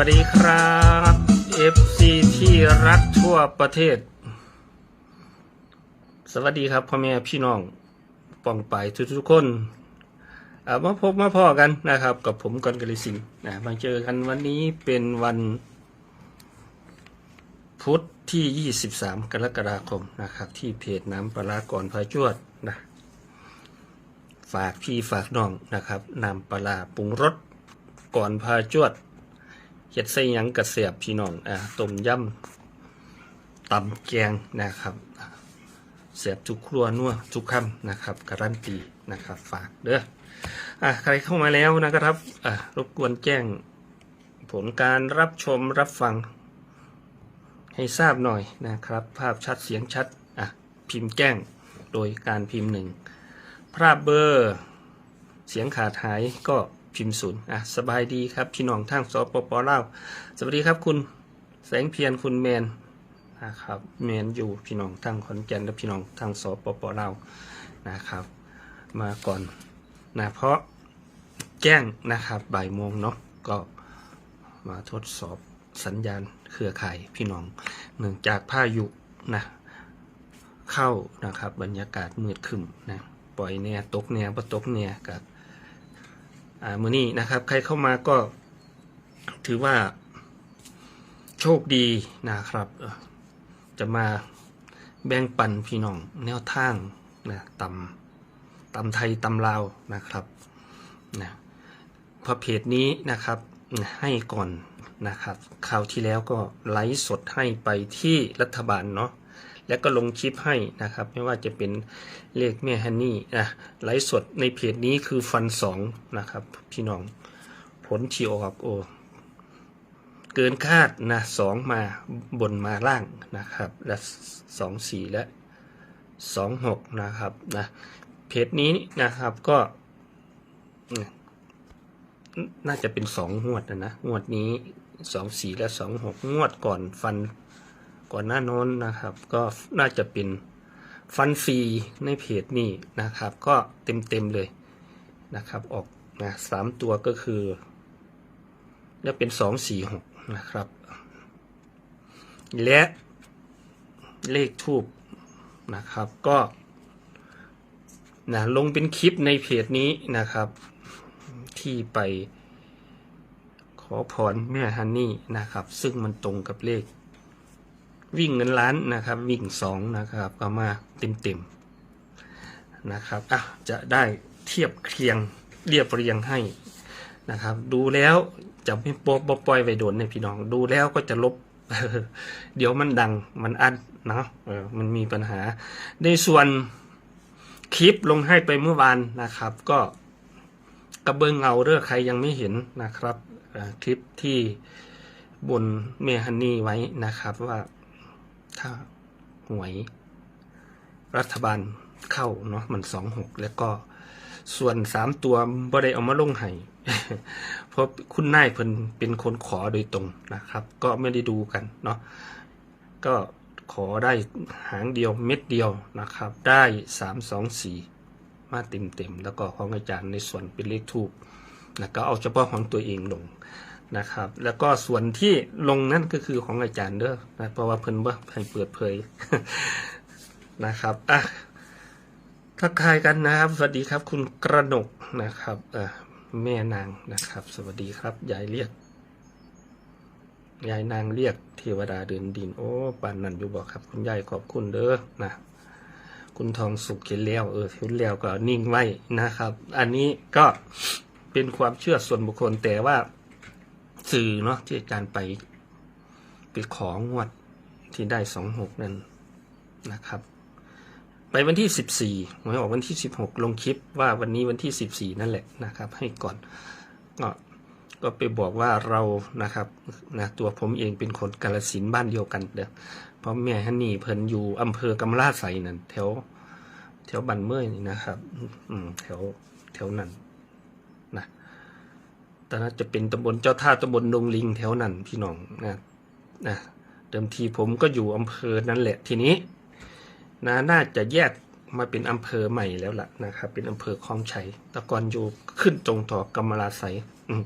วัสดีครับ FC ที่รักทั่วประเทศ สวัสดีครับพ่อแม่พี่น้องปองไปทุกๆคนมาพบมาพ่อกันนะครับ กับผมกอนกลิสิงนะมาเจอกันวันนี้เป็นวัน พุธที่ 23 กรกฎาคมนะครับ ที่เพจน้ำปลาก่อนพายจวดนะฝากพี่ฝากน้องนะครับนำปลาร้าปรุงรสก่อนพาจวด เฮ็ดใส่ยังกระเสียบพี่น้องอ่าต้มยำตำแกงนะครับเสียบทุกครัวนัวทุกคำนะครับการันตีนะครับฝากเด้ออะใครเข้ามาแล้วนะครับอ่ารบกวนแจ้ง ผลการรับชมรับฟัง ให้ทราบหน่อยนะครับ ภาพชัดเสียงชัดอะพิมพ์แจ้งโดยการพิมพ์หนึ่งภาพเบอร์ เสียงขาดหายก็ พิมพ์ศูนย์อะสบายดีครับพี่น้องทางสปปลาวสวัสดีครับคุณแสงเพียรคุณแมนนะครับแมนอยู่พี่น้องทางขอนแก่นและพี่น้องทางสปปลาวนะครับ มาก่อนนะเพราะแจ้งนะครับบ่ายโมงเนาะก็มาทดสอบสัญญาณเครือข่ายพี่น้องเนื่องจากพายุนะเข้านะครับบรรยากาศมืดครึ้มนะปล่อยเนี่ยตกเนี่ยปตกเนี่ยกับ อ่ามือนี้นะครับ ใครเข้ามาก็ ถือว่า โชคดีนะครับจะมาแบ่งปันพี่น้อง แนวทางนะตำตำไทยตำลาวนะครับนะพระเพจนี้นะครับให้ก่อนนะครับ คราวที่แล้วก็ไลฟ์สดให้ไปที่รัฐบาลเนาะ แล้วก็ลงคลิปให้นะครับ ไม่ว่าจะเป็นเลขแม่ฮันนี่นะไลฟ์สดในเพจนี้คือฟันสองนะครับ พี่น้องผลที่ออกโอเกินคาดนะสองมาบนมาล่างนะครับ และสองสี่และสองหกนะครับนะเพจนี้นะครับก็น่าจะเป็นสองงวดนะนะงวดนี้สองสี่และสองหกงวดก่อนฟัน ก่อนหน้าโน้นนะครับ ก็น่าจะเป็นฟันฟรีในเพจนี้นะครับ ก็เต็มเต็มเลยนะครับ ออกนะสามตัวก็คือแล้วเป็นสองสี่หกนะครับ และเลขทูบนะครับก็นะลงเป็นคลิปในเพจนี้นะครับ ที่ไปขอพรแม่ฮันนี่นะครับ ซึ่งมันตรงกับเลข วิ่งเงินล้านนะครับ วิ่งสองนะครับก็มาเต็มเต็มๆนะครับอะจะได้เทียบเคียงเรียบเรียงให้นะครับ ดูแล้วจะไม่ป๊ะปล่อยไว้โดนในพี่น้องดูแล้วก็จะลบ เดี๋ยวมันดังมันอัดเนาะเออมันมีปัญหา ในส่วนคลิปลงให้ไปเมื่อวานนะครับ ก็กระเบื้องเงาเด้องใครยังไม่เห็นนะครับคลิปที่บนเมฮันนี่ไว้นะครับว่า ถ้าหวยรัฐบาลเข้าเนาะมันสองหกแล้วก็ส่วนสามตัวบ่ได้เอามาลงให้เพราะคุณนายเพิ่นเป็นคนขอโดยตรงนะครับ ก็ไม่ได้ดูกันเนาะก็ขอได้หางเดียวเม็ดเดียวนะครับ ได้สามสองสี่มาเต็มเต็มแล้วก็ของอาจารย์ในส่วนเป็นเลขทูบนะก็เอาเฉพาะของตัวเองลง นะครับ แล้วก็ส่วนที่ลงนั่นก็คือของอาจารย์เด้อนะเพราะว่าเพิ่นว่าให้เปิดเผยนะครับอะทักทายกันนะครับ สวัสดีครับ คุณกระหนกนะครับอะแม่นางนะครับ สวัสดีครับยายเรียกยายนางเรียกเทวดาเดินดิน โอ้ปานนันอยู่บอกครับ คุณยายขอบคุณเด้อนะคุณทองสุขเห็นแล้ว เออเห็นแล้วก็นิ่งไว้นะครับ อันนี้ก็เป็นความเชื่อส่วนบุคคลแต่ว่า สื่อเนาะที่อาจารย์ไปไปของวดที่ได้สองหกนั่นนะครับ ไปวันที่สิบสี่หวยออกวันที่สิบหกลงคลิปว่าวันนี้วันที่สิบสี่นั่นแหละนะครับ ให้ก่อนก็ก็ไปบอกว่าเรานะครับนะตัวผมเองเป็นคนกาลสินบ้านเดียวกันเด้อเพราะแม่ฮันนี่เพิ่นอยู่อำเภอกำลาไสนั่นแถวแถวบันเมื่อยนี่นะครับ อืมแถวแถวนั้น ตอนนั้นจะเป็นตำบลเจ้าท่าตำบลดงลิงแถวนั้นพี่น้องนะนะเดิมทีผมก็อยู่อำเภอนั้นแหละทีนี้นะน่าจะแยกมาเป็นอำเภอใหม่แล้วล่ะนะครับ เป็นอำเภอคลองชัยแต่ก่อนอยู่ขึ้นตรงต่อกำมะลาไสยอืม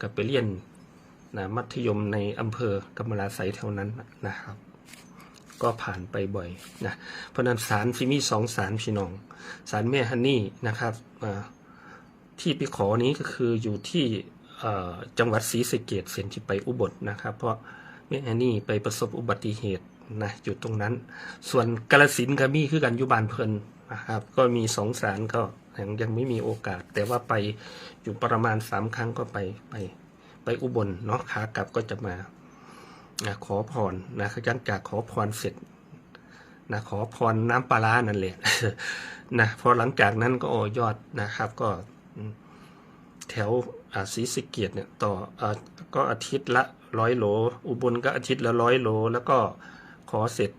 ก็ไปเรียนนะมัธยมในอำเภอกำมะลาไสแถวนั้นนะครับ ก็ผ่านไปบ่อยนะเพราะนั้นสารที่มีสองสารพี่น้องสารแม่ฮันนี่นะครับอ่า ที่ไปขอนี้ก็คืออยู่ที่จังหวัดศรีสะเกดเส้นที่ไปอุบลนะครับ เพราะแม่ฮันนี่ไปประสบอุบัติเหตุนะอยู่ตรงนั้น ส่วนกาลสินก็มีคือกันยุบานเพลินนะครับ ก็มีสองสารก็ยังยังไม่มีโอกาส แต่ว่าไปอยู่ประมาณสามครั้งก็ไปไปไปอุบลเนาะขากลับก็จะมาขอพรนะหลังจากขอพรเสร็จนะขอพรน้ำปลาร้านั่นแหละนะพอหลังจากนั้นก็โอยอดนะครับ ก็ แถวศรีสะเกียดเนี่ยต่ออก็อาทิตย์ละร้อยโหล อุบลก็อาทิตย์ละร้อยโหล แล้วก็ขอเสร็จ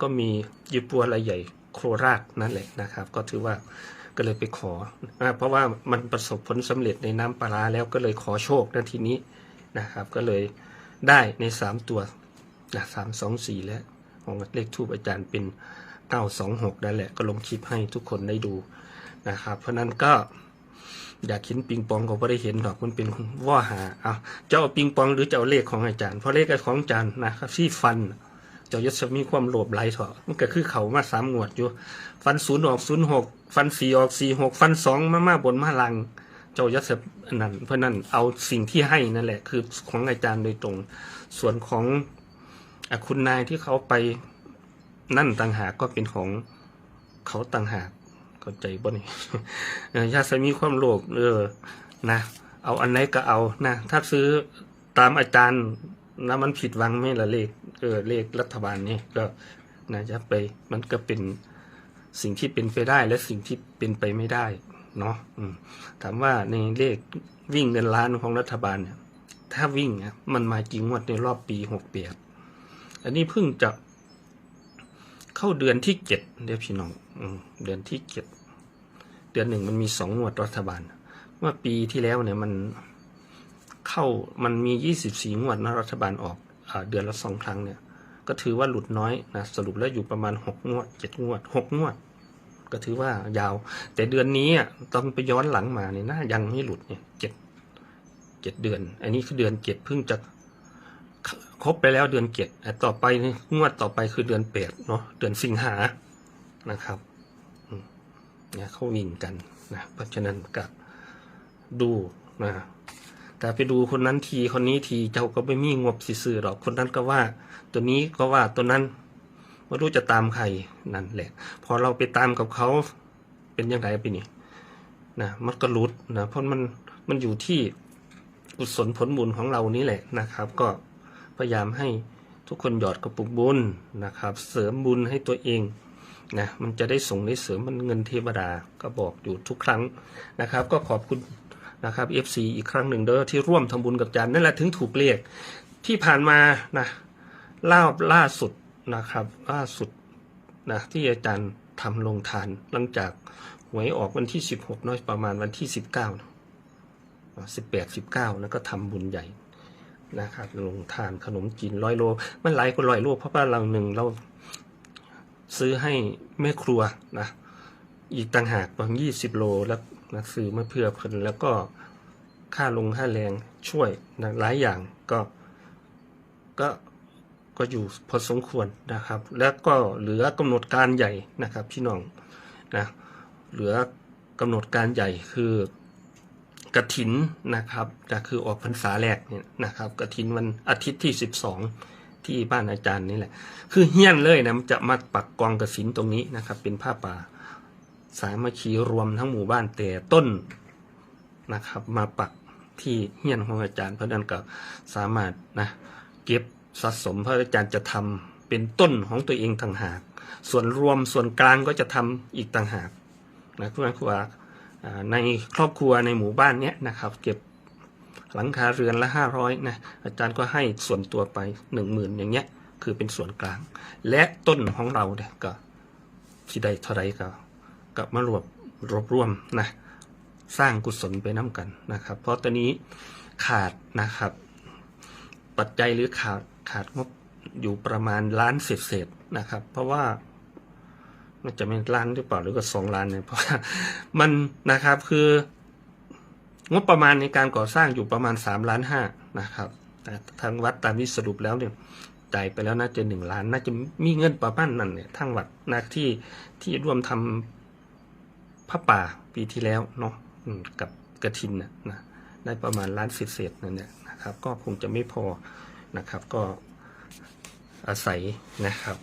ก็มียิปัวอะไรใหญ่โคราชนั่นแหละนะครับ ก็ถือว่าก็เลยไปขอ เพราะว่ามันประสบผลสำเร็จในน้ำปลาแล้วก็เลยขอโชคในทีนี้นะครับ ก็เลยได้ในสามตัวนะสามสองสี่แล้วของเลขทูปอาจารย์เป็นเก้าสองหกนั่นแหละก็ลงคลิปให้ทุกคนได้ดูนะครับ เพราะนั้นก็ อยากเห็นปิงปองก็ไม่ได้เห็นหรอกมันเป็นว่าหาเอาจะเอาปิงปองหรือเจะเอาเลขของอาจารย์เพราะเลขของอาจารย์นะครับที่ฟันเจ้ายศมีความโลภไหลเถอะมันก็คือเขามาสามงวดอยู่ ฟันศูนย์ออกศูนย์หกฟันสี่ออกสี่หกฟันสองมามาบนมาลัง เจ้ายศนนั้นเพราะนั้นเอาสิ่งที่ให้นั่นแหละ คือของอาจารย์โดยตรง ส่วนของอคุณนายที่เขาไปนั่นต่างหากก็เป็นของเขาต่างหาก เข้าใจบ่นี่เออญาติมีความโลภเออนะ เอาอันไหนก็เอานะ ถ้าซื้อตามอาจารย์นะมันผิดวังไหม่ละเลขเออเลขรัฐบาลนี่ก็นะจะไปมันก็เป็นสิ่งที่เป็นไปได้และสิ่งที่เป็นไปไม่ได้เนาะถามว่าในเลขวิ่งเงินล้านของรัฐบาลเนี่ย ถ้าวิ่งเนี่ยมันมาจริงงวดในรอบปีหกเปียดอันนี้เพิ่งจะเข้าเดือนที่เจ็ดเดี๋ยวพี่น้องอเดือนที่เจ็ด เดือนหนึ่งมันมีสองงวดรัฐบาล เมื่อปีที่แล้วเนี่ยมันเข้ามันมียี่สิบสี่งวดนะรัฐบาลออกอเดือนละสองครั้งเนี่ย ก็ถือว่าหลุดน้อยนะสรุปแล้วอยู่ประมาณหกงวดเจ็ดงวดหกงวด ก็ถือว่ายาว แต่เดือนนี้อะต้องไปย้อนหลังมาเนี่ยนะยังไม่หลุดเนี่ยเจ็ดเจ็ดเดือน อันนี้คือเดือนเจ็ดเพิ่งจะครบไปแล้วเดือนเจ็ดต่อไปงวดต่อไปคือเดือนแปดเนาะเดือนสิงหานะครับ เนี่ยเขาวิ่งกันนะเพราะฉะนั้นก็ดูนะแต่ไปดูคนนั้นทีคนนี้ทีเจ้าก็ไม่มีงบสิซื้อหรอกคนนั้นก็ว่า ตัวนี้ก็ว่าตัวนั้นไม่รู้จะตามใครนั่นแหละ พอเราไปตามกับเขาเป็นยังไงไปนี่นะมันก็รุดนะเพราะมันมันอยู่ที่กุศลผลบุญของเรานี่แหละนะครับ ก็พยายามให้ทุกคนหยอดกระปุกบุญนะครับ เสริมบุญให้ตัวเอง นะมันจะได้ส่งได้เสริมมันเงินเทวดาก็บอกอยู่ทุกครั้งนะครับ ก็ขอบคุณนะครับ FC อีกครั้งหนึ่งเด้อที่ร่วมทำบุญกับอาจารย์นั่นแหละถึงถูกเรียกที่ผ่านมานะล่าล่าสุดนะครับ ล่าสุดนะที่อาจารย์ทำลงทานหลังจากหวยออกวันที่ 16เน้อยประมาณวันที่ 19เนะสิบแปดสิบเก้าแล้วก็ทำบุญใหญ่นะครับลงทานขนมจีนร้อยโล มันหลายกว่าร้อยโลเพราะว่าเราหนึ่งเรา ซื้อให้แม่ครัวนะอีกต่างหากบางยี่สิบโลแล้วนะซื้อมาเพื่อเพิ่นแล้วก็ค่าลงค่าแรงช่วยนะหลายอย่างก็ก็ก็อยู่พอสมควรนะครับ แล้วก็เหลือกำหนดการใหญ่นะครับพี่น้องนะเหลือกำหนดการใหญ่คือกระถินนะครับก็คือออกพรรษาแรกเนี่ยนะครับกระถินวันอาทิตย์ที่สิบสอง ที่บ้านอาจารย์นี่แหละ คือเฮี้ยนเลยนะมันจะมาปักกองกระถินตรงนี้นะครับ เป็นผ้าป่า สามัคคีรวมทั้งหมู่บ้านแต่ต้นนะครับ มาปักที่เฮี้ยนของอาจารย์เพราะนั้นก็สามารถนะเก็บสะสมพระอาจารย์จะทำเป็นต้นของตัวเองต่างหาก ส่วนรวมส่วนกลางก็จะทำอีกต่างหากนะเพื่อนครูอาอ่าในครอบครัวในหมู่บ้านเนี้ยนะครับ เก็บ หลังคาเรือนละห้าร้อยนะอาจารย์ก็ให้ส่วนตัวไปหนึ่งหมื่นอย่างเงี้ย คือเป็นส่วนกลาง และต้นของเราเนี่ยก็ที่ได้เท่าไรก็ก็มารวบรวบรวมนะสร้างกุศลไปน้ำกันนะครับ เพราะตอนนี้ขาดนะครับ ปัจจัยหรือขาดขาดงบอยู่ประมาณล้านเศษๆนะครับ เพราะว่ามันจะเป็นล้านหรือเปล่าหรือก็สองล้านเนี่ยเพราะว่ามันนะครับคือ งบประมาณในการก่อสร้างอยู่ประมาณสามล้านห้านะครับแต่ทางวัดตามที่สรุปแล้วเนี่ยจ่ายไปแล้วน่าจะหนึ่งล้านน่าจะมีเงินประมาณนั้นเนี่ยทางวัดนะที่ที่ร่วมทำพระป่าปีที่แล้วเนาะกับกระถินนะนะได้ประมาณล้านเศษๆนั่นเนี่ยนะครับ ก็คงจะไม่พอนะครับ ก็อาศัยนะครับ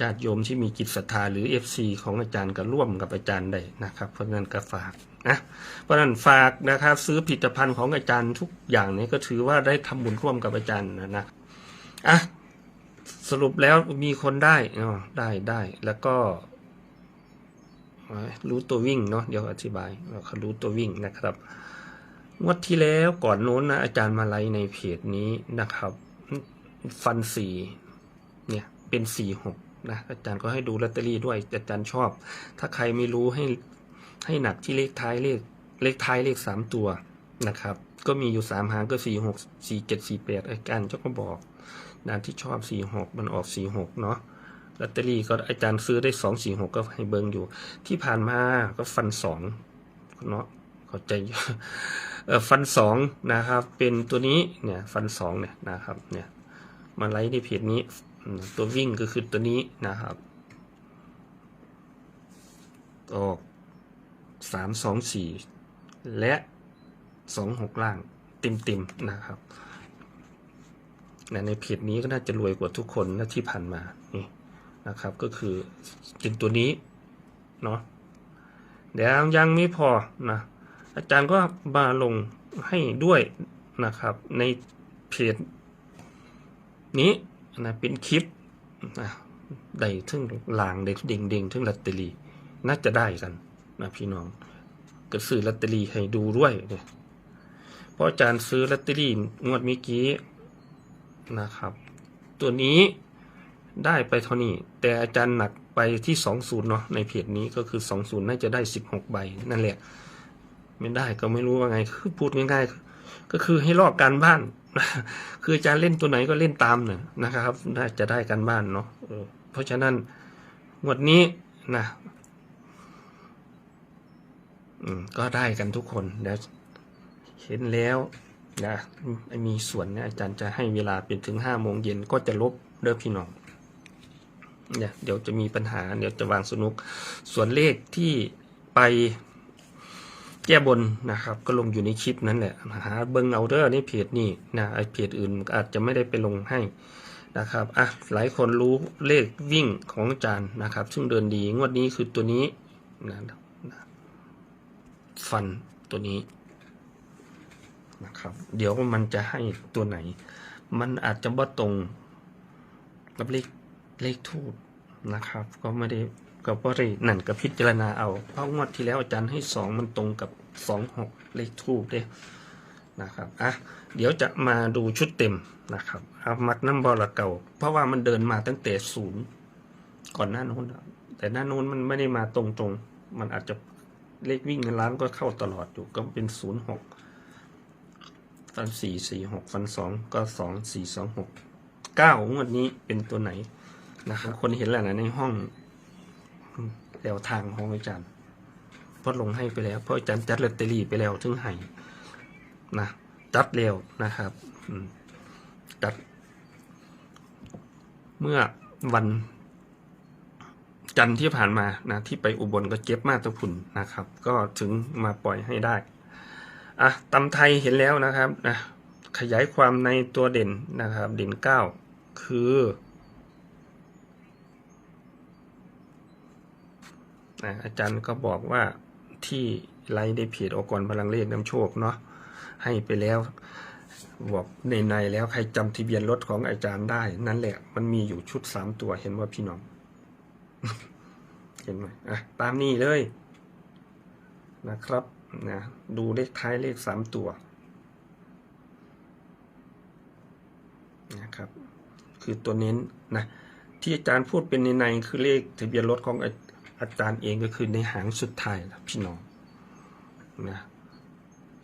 ญาติโยมที่มีจิตศรัทธาหรือ FC ของอาจารย์ก็ร่วมกับอาจารย์ได้นะครับ เพราะฉะนั้นก็ฝาก นะเพราะนั้นฝากนะครับซื้อผลิตภัณฑ์ของอาจารย์ทุกอย่างนี้ก็ถือว่าได้ทำบุญร่วมกับอาจารย์นะนะอะสรุปแล้วมีคนได้อ๋อได้ได้แล้วก็รู้ตัววิ่งเนาะเดี๋ยวอธิบายเราเขารู้ตัววิ่งนะครับงวดที่แล้วก่อนโน้นนะอาจารย์มาไลฟ์ในเพจนี้นะครับ ฟันสี่เนี่ยเป็นสี่หกนะอาจารย์ก็ให้ดูลอตเตอรี่ด้วยอาจารย์ชอบ ถ้าใครไม่รู้ให้ ให้หนักที่เลขท้ายเลขเลขท้ายเลขสามตัวนะครับ ก็มีอยู่สามหางก็สี่หกสี่เจ็ดสี่แปดอาจารย์เจ้าก็บอกนะที่ชอบสี่หกมันออกสี่หกเนาะลอตเตอรี่ก็อาจารย์ซื้อได้สองสี่หกก็ให้เบิ้งอยู่ ที่ผ่านมาก็ฟันสองเนาะเข้าใจเออฟันสองนะครับ เป็นตัวนี้เนี่ยฟันสองเนี่ยนะครับเนี่ยมาไลฟ์ในเพจนี้ ตัววิ่งก็คือตัวนี้นะครับออก สามสองสี่และสองหกล่างเต็มเต็มนะครับนะในเพจนี้ก็น่าจะรวยกว่าทุกคนนะที่ผ่านมานี่นะครับ ก็คือเป็นตัวนี้เนาะเดี๋ยวยังไม่พอนะอาจารย์ก็มาลงให้ด้วยนะครับในเพจนี้นะเป็นคลิปนะได้ทึ่งลางได้เด้งเด้งทึ่งลอตเตอรี่น่าจะได้กัน นะพี่น้องก็ซื้อลอตเตอรี่ให้ดูด้วยเนี่ยเพราะอาจารย์ซื้อลอตเตอรี่งวดเมื่อกี้นะครับ ตัวนี้ได้ไปเท่านี้ แต่อาจารย์หนักไปที่สองศูนย์เนาะในเพจนี้ก็คือสองศูนย์น่าจะได้สิบหกใบนั่นแหละ ไม่ได้ก็ไม่รู้ว่าไงคือพูดง่ายๆ ก็คือให้ลอกการบ้าน คืออาจารย์เล่นตัวไหนก็เล่นตามเนี่ยนะครับ น่าจะได้การบ้านเนาะเพราะฉะนั้นงวดนี้นะ อืมก็ได้กันทุกคนเดี๋ยวเห็นแล้วนะมีส่วนเนี่ยอาจารย์จะให้เวลาเป็นถึงห้าโมงเย็นก็จะลบเด้อพี่น้องเนี่ยเดี๋ยวจะมีปัญหาเดี๋ยวจะวางสนุก ส่วนเลขที่ไปแก้บนนะครับ ก็ลงอยู่ในคลิปนั้นแหละหาเบิงเอาเดอร์ในเพจนี่นะไอเพจอื่นอาจจะไม่ได้ไปลงให้นะครับอะหลายคนรู้เลขวิ่งของอาจารย์นะครับ ซึ่งเดินดีงวดนี้คือตัวนี้นะนะ ฟันตัวนี้นะครับ เดี๋ยวมันจะให้ตัวไหน มันอาจจะบ่ตรงกับเลขเลขทูบนะครับ ก็ไม่ได้ก็บ่ได้นั่นก็พิจารณาเอาเพราะงวดที่แล้วอาจารย์ให้สองมันตรงกับสองหกเลขทูบเด้นะครับอะเดี๋ยวจะมาดูชุดเต็มนะครับเอามัดน้ำบอละเก่า เพราะว่ามันเดินมาตั้งแต่ศูนย์ก่อนหน้าโน้นแต่หน้าโน้นมันไม่ได้มาตรงๆ มันอาจจะ เลขวิ่งเงินล้านก็เข้าตลอดอยู่ก็เป็นศูนย์หกฟันสี่สี่หกฟันสองก็สองสี่สองหกเก้างวดนี้เป็นตัวไหนนะครับคนเห็นแล้วนะในห้องแนวทางของอาจารย์เพราะลงให้ไปแล้วเพราะอาจารย์จัดลอตเตอรี่ไปแล้วถึงให้นะจัดเร็วนะครับจัดเมื่อวัน จันทร์ที่ผ่านมานะที่ไปอุบลก็เจ็บมากตะพุนนะครับ ก็ถึงมาปล่อยให้ได้อะตำไทยเห็นแล้วนะครับนะขยายความในตัวเด่นนะครับ เด่นเก้าคือนะอาจารย์ก็บอกว่าที่ไลฟ์ได้เพจอกรพลังเลขน้ำโชคเนาะให้ไปแล้วบอกในในแล้วใครจำทะเบียนรถของอาจารย์ได้ นั่นแหละมันมีอยู่ชุดสามตัวเห็นว่าพี่น้อง เห็นไหมอะตามนี้เลยนะครับนะดูเลขท้ายเลขสามตัวนะครับ คือตัวเน้นนะที่อาจารย์พูดเป็นในในคือเลขทะเบียนรถของอาอาจารย์เองก็คือในหางสุดท้ายนะพี่น้องนะ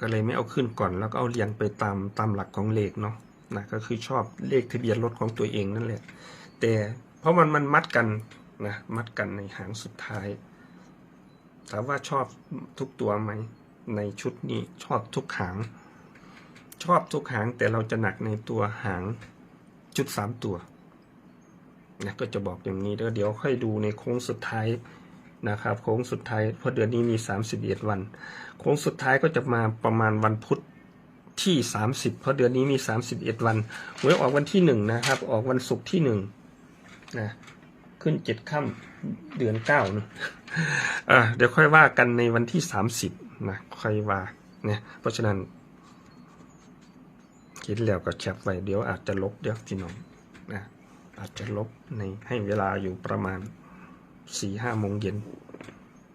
ก็เลยไม่เอาขึ้นก่อนแล้วก็เอาเรียงไปตามตามหลักของเลขเนาะนะก็คือชอบเลขทะเบียนรถของตัวเองนั่นแหละ แต่เพราะมันมันมัดกัน นะมัดกันในหางสุดท้าย ถามว่าชอบทุกตัวไหมในชุดนี้ชอบทุกหาง ชอบทุกหางแต่เราจะหนักในตัวหางชุดสามตัวนะก็จะบอกอย่างนี้แล้วเดี๋ยวค่อยดูในโค้งสุดท้ายนะครับ โค้งสุดท้ายเพราะเดือนนี้มี 31 วัน โค้งสุดท้ายก็จะมาประมาณวันพุธที่ 30 เพราะเดือนนี้มี 31 วันหวยออกวันที่หนึ่งนะครับ ออกวันศุกร์ที่หนึ่งนะ ขึ้นเจ็ดค่ำเดือนเก้านะอ่เดี๋ยวค่อยว่ากันในวันที่สามสิบนะค่อยว่าเนี่ยเพราะฉะนั้นคิดแล้วก็แคปไว้เดี๋ยวอาจจะลบเดี๋ยวพี่น้องนะอาจจะลบในให้เวลาอยู่ประมาณสี่ห้าโมงเย็น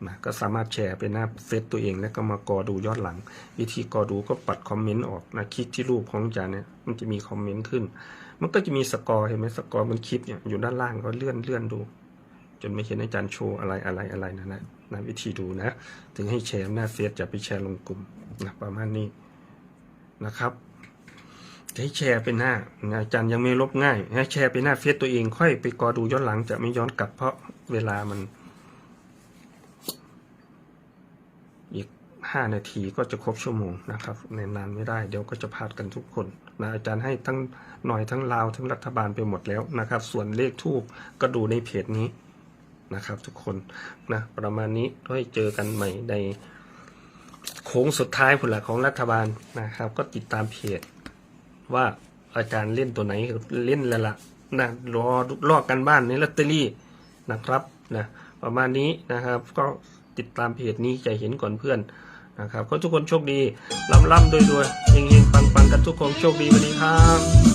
นะก็สามารถแชร์ไปหน้าเฟซตัวเอง แล้วก็มากอดูย้อนหลัง วิธีกอดูก็ปัดคอมเมนต์ออกนะคลิกที่รูปของอาจารย์เนี่ยมันจะมีคอมเมนต์ขึ้น มันก็จะมีสกอร์เห็นไหมสกอร์บนคลิปเนี่ยอยู่ด้านล่างก็เลื่อนเลื่อนดู จนไม่เห็นอาจารย์โชว์อะไรอะไรอะไรนะนะนะวิธีดูนะ ถึงให้แชร์หน้าเฟซอย่าไปแชร์ลงกลุ่มนะประมาณนี้นะครับให้แชร์เป็นหน้าอาจารย์ยังไม่ลบง่ายให้แชร์ไปหน้าเฟซตัวเองค่อยไปกอดูย้อนหลังจะไม่ย้อนกลับเพราะเวลามัน 5 นาทีก็จะครบชั่วโมงนะครับในนานไม่ได้เดี๋ยวก็จะพลาดกันทุกคนนะอาจารย์ให้ทั้งหน่อยทั้งลาวทั้งรัฐบาลไปหมดแล้วนะครับ ส่วนเลขทูบก็ดูในเพจนี้นะครับทุกคนนะประมาณนี้ด้วยเจอกันใหม่ในโค้งสุดท้ายผลลัพธ์ของรัฐบาลนะครับ ก็ติดตามเพจว่าอาจารย์เล่นตัวไหนเล่นละละนะรอรอกันบ้านในลอตเตอรี่นะครับนะประมาณนี้นะครับก็ติดตามเพจนี้จะเห็นก่อนเพื่อน นะครับก็ทุกคนโชคดีล่ำๆด้วยๆเฮงๆปังๆกันทุกคนโชคดีวันนี้ครับ